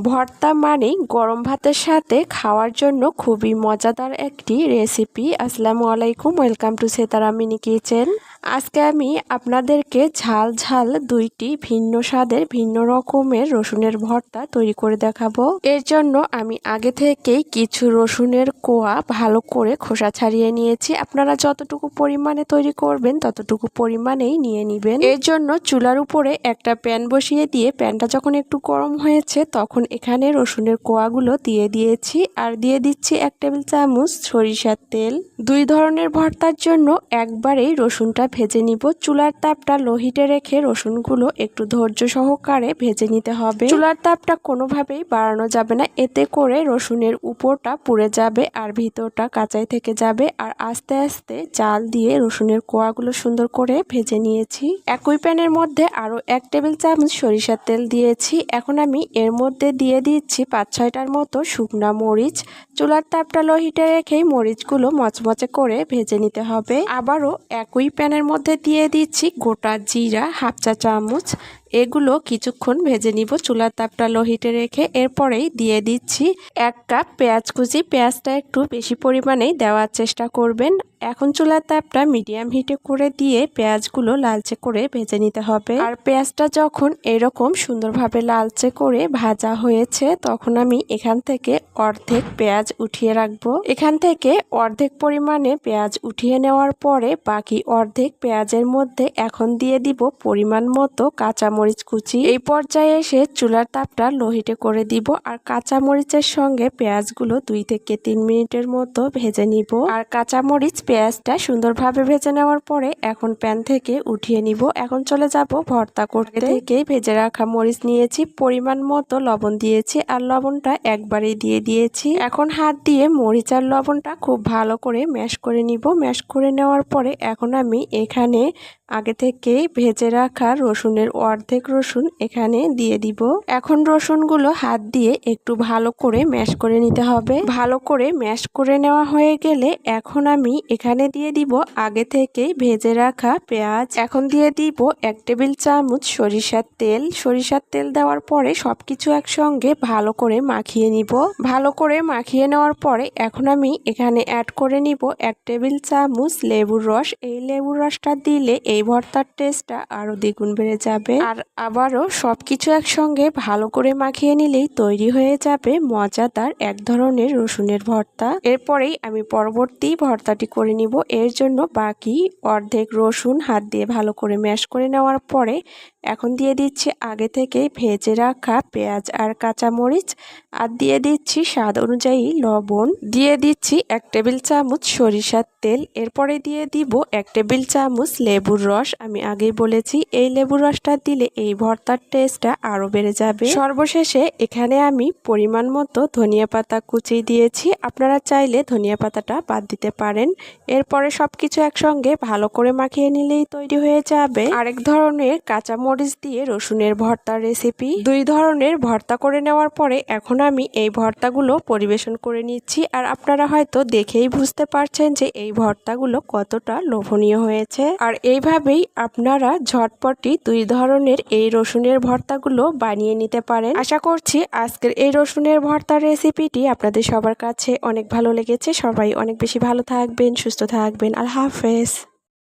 ভর্তা মানে গরম ভাতের সাথে খাওয়ার জন্য খুবই মজাদার একটি রেসিপি আসসালামু আলাইকুম welcome to Setara Mini Kitchen আজকে আমি আপনাদেরকে ঝাল ঝাল দুইটি ভিন্ন স্বাদের, ভিন্ন রকমের রসুনের ভর্তা তৈরি করে দেখাবো। এর জন্য আমি আগে থেকেই কিছু রসুনের কোয়া ভালো করে খোসা ছাড়িয়ে নিয়েছি। আপনারা যতটুকু পরিমাণে তৈরি করবেন, ততটুকু পরিমাণেই নিয়ে নেবেন। এর জন্য চুলার উপরে একটা প্যান বসিয়ে দিয়ে প্যানটা যখন একটু গরম হয়েছে, তখন এখানে রসুনের কোয়াগুলো দিয়ে দিয়েছি। আর দিয়ে দিচ্ছি এক টেবিল চামচ সরিষার তেল। দুই ধরনের ভর্তার জন্য একবারেই রসুনটা ভেজে নিব। চুলার তাপটা লোহিটে রেখে রসুনগুলো একটু ধৈর্য সহকারে ভেজে নিতে হবে। চুলার তাপটা কোনোভাবেই বাড়ানো যাবে না। এতে করে রসুনের উপরটা পুড়ে যাবে আর ভিতরটা কাঁচাই থেকে যাবে। আর আস্তে আস্তে চাল দিয়ে রসুনের কোয়াগুলো সুন্দর করে ভেজে নিয়েছি। একই প্যানের মধ্যে আরও এক টেবিল চামচ সরিষার তেল দিয়েছি। এখন আমি এর মধ্যে দিয়ে দিচ্ছি পাঁচ ছয়টার মতো শুকনা মরিচ। চুলার তাপটা লোহিটে রেখেই মরিচগুলো মচমচে করে ভেজে নিতে হবে। আবারও একই প্যানের মধ্যে দিয়ে দিচ্ছি গোটা জিরা হাফ চা চামচ এগুলো কিছুক্ষণ ভেজে নিব। চুলার তাপটা লোহিটে রেখে এরপরেই দিয়ে দিচ্ছি এক কাপ পেঁয়াজ কুচি। পেঁয়াজটা একটু বেশি পরিমাণেই দেওয়ার চেষ্টা করবেন। এখন চুলার তাপটা মিডিয়াম হিটে করে দিয়ে পেঁয়াজগুলো লালচে করে ভেজে নিতে হবে। আর পেঁয়াজটা যখন এরকম সুন্দরভাবে লালচে করে ভাজা হয়েছে, তখন আমি এখান থেকে অর্ধেক পেঁয়াজ উঠিয়ে রাখব। এখান থেকে অর্ধেক পরিমাণে পেঁয়াজ উঠিয়ে নেওয়ার পরে বাকি অর্ধেক পেঁয়াজের মধ্যে এখন দিয়ে দিব পরিমাণ মতো কাঁচা মরিচ কুচি। এই পর্যায়ে এসে চুলার তাপটা লোহিটে করে দিব আর কাঁচা মরিচের সঙ্গে পেঁয়াজগুলো দুই থেকে তিন মিনিটের মতো ভেজে নিব। আর কাঁচা মরিচ পেঁয়াজটা সুন্দরভাবে ভেজে নেওয়ার পরে এখন প্যান থেকে উঠিয়ে নিব। এখন চলে যাব ভর্তা করতে। থেকে ভেজে রাখা মরিচ নিয়েছি, পরিমাণ মতো লবণ দিয়েছি আর লবণটা একবারেই দিয়ে দিয়েছি। এখন হাত দিয়ে মরিচ আর লবণটা খুব ভালো করে ম্যাশ করে নিব। ম্যাশ করে নেওয়ার পরে এখন আমি এখানে আগে থেকে ভেজে রাখা রসুনের অর্ধেক রসুন এখানে দিয়ে দিব। এখন রসুনগুলো হাত দিয়ে একটু ভালো করে ম্যাশ করে নিতে হবে। ভালো করে ম্যাশ করে নেওয়া হয়ে গেলে এখন আমি এখানে দিয়ে দিব আগে থেকে ভেজে রাখা পেঁয়াজ। এখন দিয়ে দিব এক টেবিল চামচ সরিষার তেল। সরিষার তেল দেওয়ার পরে সবকিছু একসঙ্গে ভালো করে মাখিয়ে নিব। ভালো করে মাখিয়ে নেওয়ার পরে এখন আমি এখানে অ্যাড করে নিব এক টেবিল চামচ লেবুর রস। এই লেবুর রসটা দিলে এই এই ভর্তার টেস্টটা আরও দ্বিগুণ বেড়ে যাবে। আর আবারও সব কিছু একসঙ্গে ভালো করে মাখিয়ে নিলেই তৈরি হয়ে যাবে মজাদার এক ধরনের রসুনের ভর্তা। এরপরেই আমি পরবর্তী ভর্তাটি করে নিব। এর জন্য বাকি অর্ধেক রসুন হাত দিয়ে ভালো করে ম্যাশ করে নেওয়ার পরে এখন দিয়ে দিচ্ছি আগে থেকে ভেজে রাখা পেঁয়াজ আর কাঁচা মরিচ আর দিয়ে দিচ্ছি স্বাদ অনুযায়ী লবণ। দিয়ে দিচ্ছি এক টেবিল চামচ সরিষার তেল। এরপরে দিয়ে দিব এক টেবিল চামচ লেবুর রস আমি আগেই বলেছি, এই লেবুর রসটা দিলে এই ভর্তার টেস্টটা আরও বেড়ে যাবে। সর্বশেষে এখানে আমি পরিমাণ মতো ধনিয়া পাতা কুচি দিয়েছি। আপনারা চাইলে ধনিয়া পাতাটা বাদ দিতে পারেন। এরপরে সব কিছু একসঙ্গে ভালো করে মাখিয়ে নিলেই তৈরি হয়ে যাবে। আরেক ধরনের কাঁচা মরিচ দিয়ে রসুনের ভর্তার রেসিপি দুই ধরনের ভর্তা করে নেওয়ার পরে এখন আমি এই ভর্তাগুলো পরিবেশন করে নিচ্ছি। আর আপনারা হয়তো দেখেই বুঝতে পারছেন যে এই ভর্তাগুলো কতটা লোভনীয় হয়েছে। আর এইভাবেই আপনারা ঝটপটি দুই ধরনের এই রসুনের ভর্তাগুলো বানিয়ে নিতে পারেন। আশা করছি আজকের এই রসুনের ভর্তার রেসিপিটি আপনাদের সবার কাছে অনেক ভালো লেগেছে। সবাই অনেক বেশি ভালো থাকবেন, সুস্থ থাকবেন। আল্লাহ হাফেজ।